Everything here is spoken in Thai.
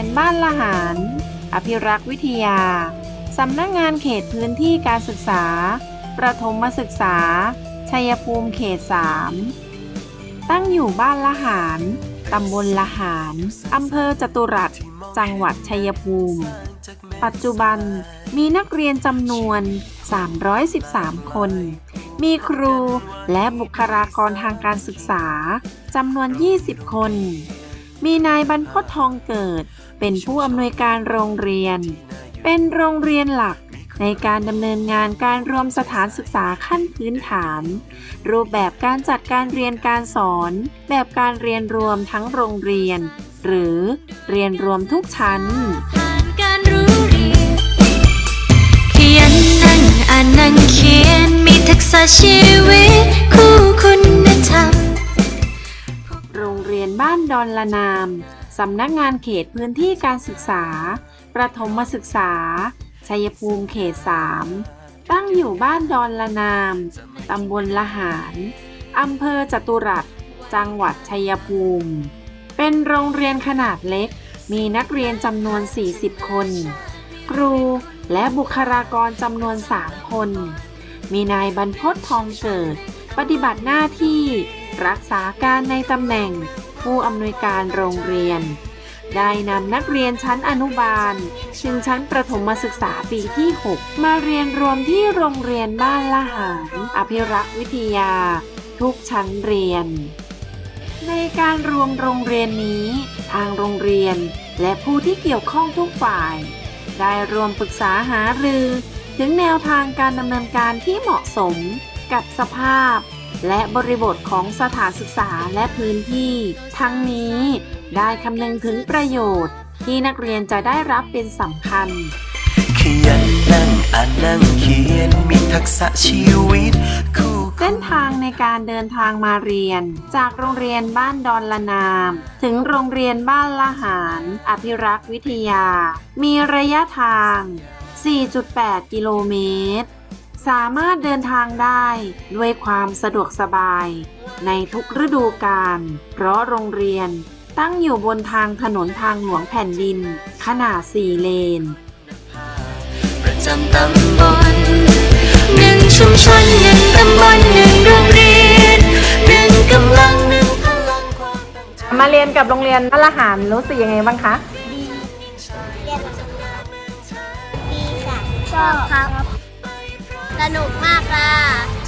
ยนบ้านละหาร อภิรักษ์วิทยา สำนักงานเขตพื้นที่การศึกษา ประถมศึกษา ชัยภูมิเขต 3 ตั้งอยู่บ้านละหาร ตำบลละหาร อำเภอจตุรัส จังหวัดชัยภูมิ ปัจจุบันมีนักเรียนจำนวน 313 คน มีครูและบุคลากรทางการศึกษาจำนวน 20 คน มีนายบรรพตทองเกิด เป็นผู้อำนวยการโรงเรียน เป็นโรงเรียนหลักในการดำเนินงานการรวมสถานศึกษาขั้นพื้นฐาน รูปแบบการจัดการเรียนการสอน แบบการเรียนรวมทั้งโรงเรียน หรือเรียนรวมทุกชั้นผ่านการรู้เรียนเขียนนั่งอ่านนั่งเขียนมีทักษะชีวิต บ้านดอนละนาม สำนักงานเขตพื้นที่การศึกษา ประถมศึกษา ชัยภูมิเขต 3 ตั้งอยู่บ้านดอนละนาม ตำบลละหารอำเภอจตุรัส จังหวัดชัยภูมิ เป็นโรงเรียนขนาดเล็ก มีนักเรียนจำนวน 40 คน ครูและบุคลากรจำนวน 3 คน มีนายบรรพตทองเกิด ปฏิบัติหน้าที่รักษาการในตำแหน่ง ผู้อำนวยการโรงเรียน ได้นำนักเรียนชั้นอนุบาล ถึงชั้นประถมศึกษาปีที่ 6 มาเรียนรวมที่โรงเรียนบ้านละหารอภิรักษ์วิทยา ทุกชั้นเรียน ในการรวมโรงเรียนนี้ ทางโรงเรียนและผู้ที่เกี่ยวข้องทุกฝ่าย ได้รวมปรึกษาหารือ ถึงแนวทางการดำเนินการที่เหมาะสมกับสภาพ และบริบทของสถานศึกษาและพื้นที่ ทั้งนี้ได้คำนึงถึงประโยชน์ ที่นักเรียนจะได้รับเป็นสำคัญขยันนั่งอ่านนั่งเขียนมีทักษะชีวิตคู่เส้นทางในการเดินทางมาเรียน จากโรงเรียนบ้านดอนละนาม ถึงโรงเรียนบ้านละหาร อภิรักษ์วิทยา มีระยะทาง 4.8 กิโลเมตร สามารถเดินทางได้ด้วยความสะดวกสบาย ในทุกฤดูกาลเพราะโรงเรียนตั้งอยู่บนทางถนนทางหลวงแผ่นดิน ขนาด4เลน ประจำตำบลหนึ่งชุมชนหนึ่งตำบลหนึ่งโรงเรียนหนึ่งกำลังหนึ่งพลังความตั้งใจมาเรียนกับโรงเรียนบ้านละหารรู้สึกยังไงบ้างคะดีเรียนดีค่ะชอบครับ สนุกมากค่ะมีเพื่อนเยอะค่ะ